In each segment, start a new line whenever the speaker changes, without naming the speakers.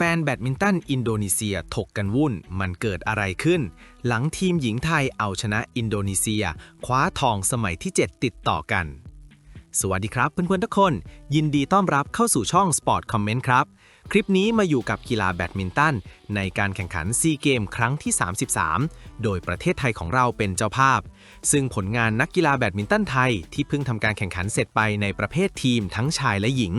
แฟนแบดมินตันอินโดนีเซียถกกันวุ่น มันเกิดอะไรขึ้น หลังทีมหญิงไทยเอาชนะอินโดนีเซีย คว้าทองสมัยที่ 7 ติดต่อกัน สวัสดีครับเพื่อนๆทุกคน ยินดีต้อนรับเข้าสู่ช่อง Sport Comment ครับ คลิปนี้มาอยู่กับกีฬาแบดมินตัน ในการแข่งขันซีเกมครั้งที่ 33 โดยประเทศไทยของเราเป็นเจ้าภาพ ซึ่งผลงานนักกีฬาแบดมินตันไทย ที่เพิ่งทำการแข่งขันเสร็จไปในประเภททีมทั้งชายและหญิง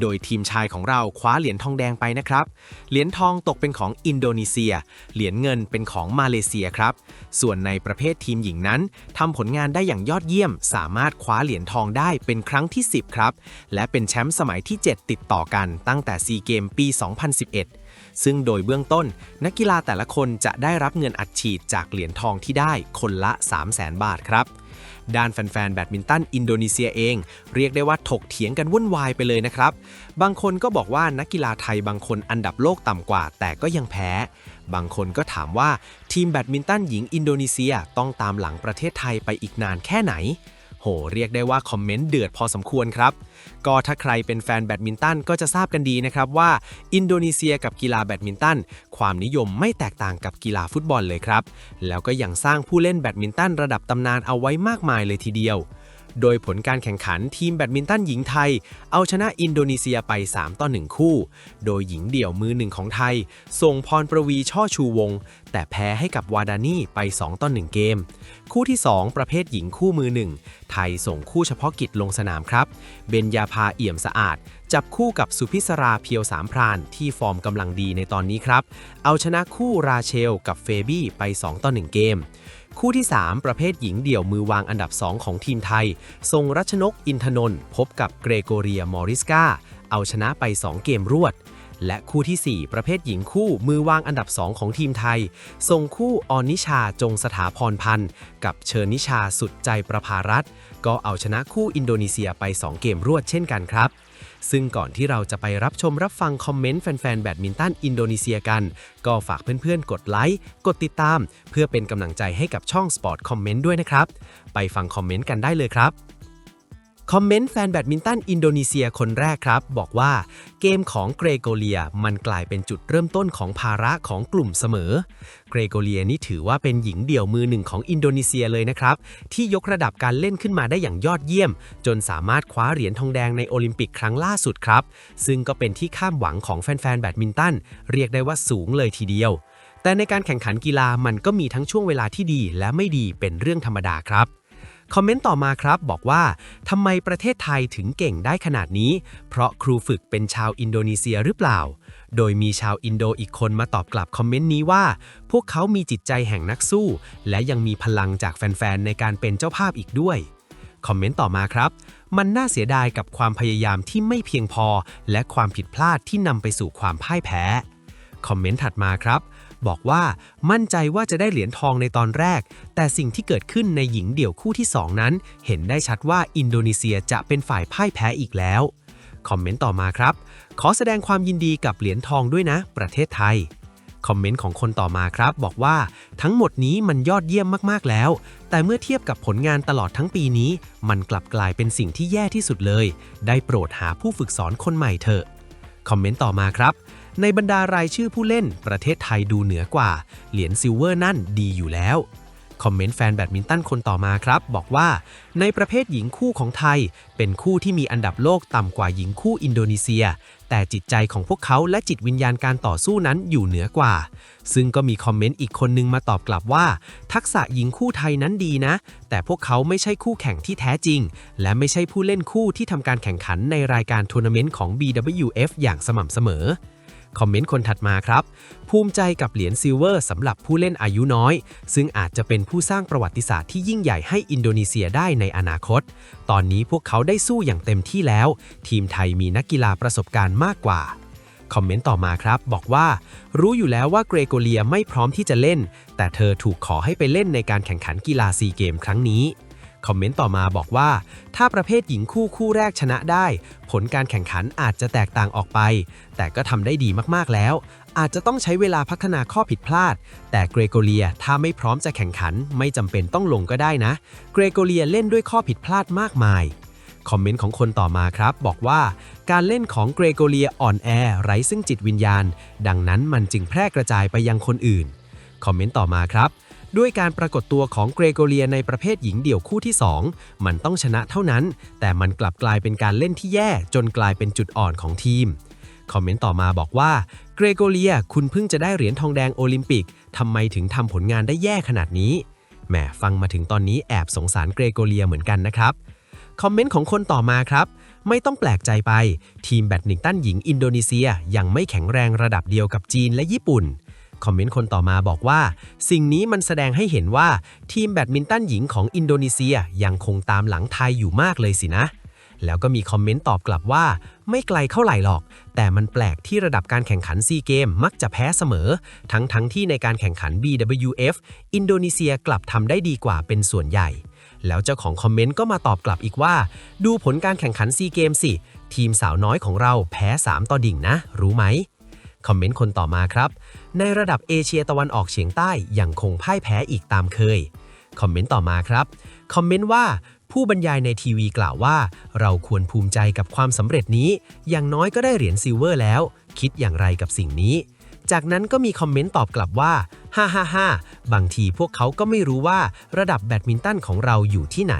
โดยทีมชายของเราคว้าเหรียญทองแดงไปนะครับ เหรียญทองตกเป็นของอินโดนีเซีย เหรียญเงินเป็นของมาเลเซียครับ ส่วนในประเภททีมหญิงนั้นทำผลงานได้อย่างยอดเยี่ยม สามารถคว้าเหรียญทองได้เป็นครั้งที่ 10 ครับ และเป็นแชมป์สมัยที่ 7 ติดต่อกันตั้งแต่ซีเกมมปี 2011 ซึ่งโดยเบื้องต้น นักกีฬาแต่ละคนจะได้รับเงินอัดฉีดจากเหรียญทองที่ได้คนละ 300,000 บาทครับด้านแฟนๆ แบดมินตันอินโดนีเซียเอง เรียกได้ว่าถกเถียงกันวุ่นวายไปเลยนะครับ บางคนก็บอกว่านักกีฬาไทยบางคนอันดับโลกต่ำกว่า แต่ก็ยังแพ้ บางคนก็ถามว่าทีมแบดมินตันหญิงอินโดนีเซียต้องตามหลังประเทศไทยไปอีกนานแค่ไหน โห เรียกได้ว่าคอมเมนต์เดือดพอสมควรครับ ก็ถ้าใครเป็นแฟนแบดมินตันก็จะทราบกันดีนะครับว่า อินโดนีเซียกับกีฬาแบดมินตันความนิยมไม่แตกต่างกับกีฬาฟุตบอลเลยครับ แล้วก็ยังสร้างผู้เล่นแบดมินตันระดับตำนานเอาไว้มากมายเลยทีเดียว โดยผลการแข่งขันทีมแบดมินตันหญิงไทย เอาชนะอินโดนีเซียไป 3 ต่อ 1 คู่ โดยหญิงเดี่ยวมือหนึ่งของไทย ส่งพรประวีช่อชูวง แต่แพ้ให้กับวาดานี่ไป 2 ต่อ 1 เกม คู่ที่ 2 ประเภทหญิงคู่มือหนึ่งไทยส่งคู่เฉพาะกิจลงสนามครับ เบญญาภาเอี่ยมสะอาดจับคู่กับสุพิศราเพียวสามพรานที่ฟอร์มกำลังดีในตอนนี้ครับ เอาชนะคู่ราเชลกับเฟบี้ไป 2 ต่อ 1 เกม คู่ที่ 3 ประเภทหญิงเดี่ยวมือวางอันดับ 2 ของทีมไทย ทรงรัชนกอินทนนท์พบกับเกรโกเรียมอริสกาเอาชนะไป 2 เกมรวดและคู่ทีสี่4 ประเภทหญิงคู่มือวางอันดับ 2 ของทีมไทย ส่งคู่ออนิชาจงสถาพรพันธ์ กับเชิญนิชาสุดใจประภารัตน์ก็เอาชนะคู่อินโดนีเซียไป 2 เกมรวดเช่นกันครับ ซึ่งก่อนที่เราจะไปรับชมรับฟังคอมเมนต์แฟนๆแบดมินตันอินโดนีเซียกัน ก็ฝากเพื่อนๆ กดไลค์กดติดตาม เพื่อเป็นกำลังใจให้กับช่อง Sport Comment ด้วยนะครับ ไปฟังคอมเมนต์กันได้เลยครับ คอมเมนต์แฟนแบดมินตันอินโดนีเซียคนแรกครับ บอกว่าเกมของเกรโกเลียมันกลายเป็นจุดเริ่มต้นของภาระของกลุ่มเสมอ เกรโกเลียนี่ถือว่าเป็นหญิงเดี่ยวมือหนึ่งของอินโดนีเซียเลยนะครับ ที่ยกระดับการเล่นขึ้นมาได้อย่างยอดเยี่ยม จนสามารถคว้าเหรียญทองแดงในโอลิมปิกครั้งล่าสุดครับ ซึ่งก็เป็นที่คาดหวังของแฟนๆแบดมินตันเรียกได้ว่าสูงเลยทีเดียว แต่ในการแข่งขันกีฬามันก็มีทั้งช่วงเวลาที่ดีและไม่ดีเป็นเรื่องธรรมดาครับ คอมเมนต์ต่อมาครับบอกว่าทำไมประเทศไทยถึงเก่งได้ขนาดนี้ เพราะครูฝึกเป็นชาวอินโดนีเซียหรือเปล่า โดยมีชาวอินโดอีกคนมาตอบกลับคอมเมนต์นี้ว่า พวกเขามีจิตใจแห่งนักสู้ และยังมีพลังจากแฟนๆในการเป็นเจ้าภาพอีกด้วยคอมเมนต์ต่อมาครับ มันน่าเสียดายกับความพยายามที่ไม่เพียงพอ และความผิดพลาดที่นำไปสู่ความพ่ายแพ้ คอมเมนต์ถัดมาครับ บอกว่ามั่นใจว่าจะได้เหรียญทองในตอนแรก แต่สิ่งที่เกิดขึ้นในหญิงเดี่ยวคู่ที่ 2 นั้น เห็นได้ชัดว่าอินโดนีเซียจะเป็นฝ่ายพ่ายแพ้อีกแล้ว คอมเมนต์ต่อมาครับ ขอแสดงความยินดีกับเหรียญทองด้วยนะ ประเทศไทยคอมเมนต์ของคนต่อมาครับ บอกว่าทั้งหมดนี้มันยอดเยี่ยมมากๆแล้ว แต่เมื่อเทียบกับผลงานตลอดทั้งปีนี้ มันกลับกลายเป็นสิ่งที่แย่ที่สุดเลย ได้โปรดหาผู้ฝึกสอนคนใหม่เถอะ คอมเมนต์ต่อมาครับ ในบรรดารายชื่อผู้เล่น ประเทศไทยดูเหนือกว่า เหรียญซิลเวอร์นั่นดีอยู่แล้ว คอมเมนต์แฟนแบดมินตันคนต่อมาครับ บอกว่า ในประเภทหญิงคู่ของไทย เป็นคู่ที่มีอันดับโลกต่ำกว่าหญิงคู่อินโดนีเซีย แต่จิตใจของพวกเขาและจิตวิญญาณการต่อสู้นั้นอยู่เหนือกว่า ซึ่งก็มีคอมเมนต์อีกคนนึงมาตอบกลับว่า ทักษะหญิงคู่ไทยนั้นดีนะ แต่พวกเขาไม่ใช่คู่แข่งที่แท้จริง และไม่ใช่ผู้เล่นคู่ที่ทำการแข่งขันในรายการทัวร์นาเมนต์ของ BWF อย่างสม่ำเสมอ คอมเมนต์คนถัดมาครับ ภูมิใจกับเหรียญซิลเวอร์สำหรับผู้เล่นอายุน้อย ซึ่งอาจจะเป็นผู้สร้างประวัติศาสตร์ที่ยิ่งใหญ่ให้อินโดนีเซียได้ในอนาคต ตอนนี้พวกเขาได้สู้อย่างเต็มที่แล้ว ทีมไทยมีนักกีฬาประสบการณ์มากกว่าคอมเมนต์ต่อมาครับ บอกว่า รู้อยู่แล้วว่าเกรโกเลียไม่พร้อมที่จะเล่น แต่เธอถูกขอให้ไปเล่นในการแข่งขันกีฬาซีเกมครั้งนี้ คอมเมนต์ต่อมาบอกว่า ถ้าประเภทหญิงคู่คู่แรกชนะได้ ผลการแข่งขันอาจจะแตกต่างออกไป แต่ก็ทำได้ดีมากๆแล้ว อาจจะต้องใช้เวลาพัฒนาข้อผิดพลาด แต่เกรโกเลียถ้าไม่พร้อมจะแข่งขัน ไม่จำเป็นต้องลงก็ได้นะ เกรโกเลียเล่นด้วยข้อผิดพลาดมากมาย
คอมเมนต์ของคนต่อมาครับ บอกว่าการเล่นของเกรโกเลียอ่อนแอไร้ซึ่งจิตวิญญาณ ดังนั้นมันจึงแพร่กระจายไปยังคนอื่น คอมเมนต์ต่อมาครับ ด้วยการปรากฏตัวของเกรโกเลียในประเภทหญิงเดี่ยวคู่ที่ 2 มันต้องชนะเท่านั้น แต่มันกลับกลายเป็นการเล่นที่แย่จนกลายเป็นจุดอ่อนของทีม คอมเมนต์ต่อมาบอกว่าเกรโกเลียคุณเพิ่งจะได้เหรียญทองแดงโอลิมปิกทำไมถึงทำผลงานได้แย่ขนาดนี้แหมฟังมาถึงตอนนี้แอบสงสารเกรโกเลียเหมือนกันนะครับคอมเมนต์ของคนต่อมาครับ ไม่ต้องแปลกใจไป ทีมแบดมินตันหญิงอินโดนีเซียยังไม่แข็งแรงระดับเดียวกับจีนและญี่ปุ่น คอมเมนต์คนต่อมาบอกว่า สิ่งนี้มันแสดงให้เห็นว่าทีมแบดมินตันหญิงของอินโดนีเซียยังคงตามหลังไทยอยู่มากเลยสินะ แล้วก็มีคอมเมนต์ตอบกลับว่า ไม่ไกลเท่าไหร่หรอก แต่มันแปลกที่ระดับการแข่งขันซีเกมมักจะแพ้เสมอ ทั้งทั้งที่ในการแข่งขัน BWF อินโดนีเซียกลับทำได้ดีกว่าเป็นส่วนใหญ่แล้วเจ้าของคอมเมนต์ก็มาตอบกลับอีกว่า ดูผลการแข่งขันซีเกมสิ ทีมสาวน้อยของเราแพ้ 3 ต่อดิ่งนะ รู้ไหม คอมเมนต์คนต่อมาครับ ในระดับเอเชียตะวันออกเฉียงใต้ยังคงพ่ายแพ้อีกตามเคย คอมเมนต์ต่อมาครับ คอมเมนต์ว่าผู้บรรยายในทีวีกล่าวว่า เราควรภูมิใจกับความสำเร็จนี้ อย่างน้อยก็ได้เหรียญซิลเวอร์แล้ว คิดอย่างไรกับสิ่งนี้ จากนั้นก็มีคอมเมนต์ตอบกลับว่าฮ่าฮ่าฮ่าบางทีพวกเขาก็ไม่รู้ว่าระดับแบดมินตันของเราอยู่ที่ไหน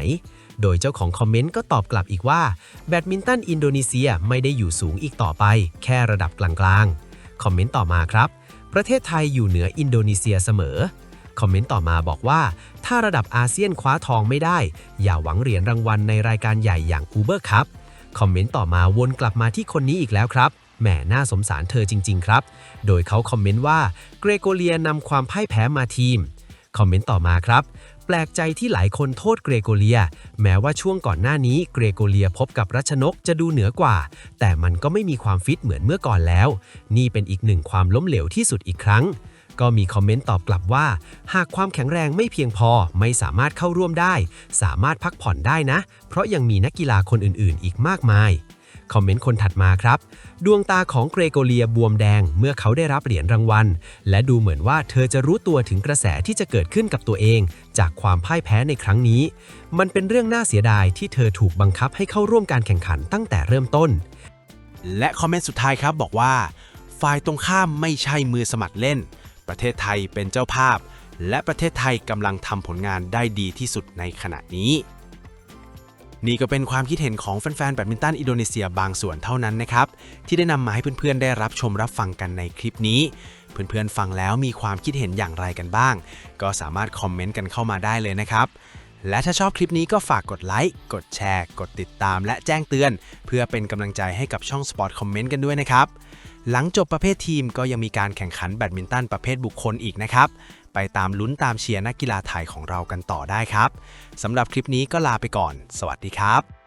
โดยเจ้าของคอมเมนต์ก็ตอบกลับอีกว่า แบดมินตันอินโดนีเซียไม่ได้อยู่สูงอีกต่อไป แค่ระดับกลางๆ คอมเมนต์ต่อมาครับ ประเทศไทยอยู่เหนืออินโดนีเซียเสมอ คอมเมนต์ต่อมาบอกว่า ถ้าระดับอาเซียนคว้าทองไม่ได้ อย่าหวังเหรียญรางวัลในรายการใหญ่อย่าง Uber ครับคอมเมนต์ต่อมาวนกลับมาที่คนนี้อีกแล้วครับแหมน่าสงสารเธอจริง ๆ ครับ โดยเขาคอมเมนต์ว่าเกรโกเลียนำความพ่ายแพ้มาทีม คอมเมนต์ต่อมาครับ แปลกใจที่หลายคนโทษเกรโกเลีย แม้ว่าช่วงก่อนหน้านี้เกรโกเลียพบกับรัชนกจะดูเหนือกว่า แต่มันก็ไม่มีความฟิตเหมือนเมื่อก่อนแล้ว นี่เป็นอีกหนึ่งความล้มเหลวที่สุดอีกครั้ง ก็มีคอมเมนต์ตอบกลับว่า หากความแข็งแรงไม่เพียงพอไม่สามารถเข้าร่วมได้ สามารถพักผ่อนได้นะ เพราะยังมีนักกีฬาคนอื่นๆ อีกมากมาย คอมเมนต์คนถัดมาครับ ดวงตาของเกรโกเลียบวมแดงเมื่อเขาได้รับเหรียญรางวัล และดูเหมือนว่าเธอจะรู้ตัวถึงกระแสที่จะเกิดขึ้นกับตัวเอง จากความพ่ายแพ้ในครั้งนี้ มันเป็นเรื่องน่าเสียดายที่เธอถูกบังคับให้เข้าร่วมการแข่งขันตั้งแต่เริ่มต้น
และคอมเมนต์สุดท้ายครับบอกว่าฝ่ายตรงข้ามไม่ใช่มือสมัครเล่น ประเทศไทยเป็นเจ้าภาพ และประเทศไทยกำลังทำผลงานได้ดีที่สุดในขณะนี้ นี่ก็เป็นความคิดเห็นของแฟนๆแบดมินตันอินโดนีเซียบางส่วนเท่านั้นนะครับ ที่ได้นำมาให้เพื่อนๆได้รับชมรับฟังกันในคลิปนี้ เพื่อนๆฟังแล้วมีความคิดเห็นอย่างไรกันบ้าง ก็สามารถคอมเมนต์กันเข้ามาได้เลยนะครับ และถ้าชอบคลิปนี้ก็ฝากกดไลค์กดแชร์ กดติดตาม และแจ้งเตือน เพื่อเป็นกำลังใจให้กับช่อง Sport Comment กันด้วยนะครับ หลังจบประเภททีมก็ยังมีการแข่งขันแบดมินตันประเภทบุคคลอีกนะครับ ไปตามลุ้นตามเชียร์นักกีฬาไทยของเรากันต่อได้ครับสำหรับคลิปนี้ก็ลาไปก่อน สวัสดีครับ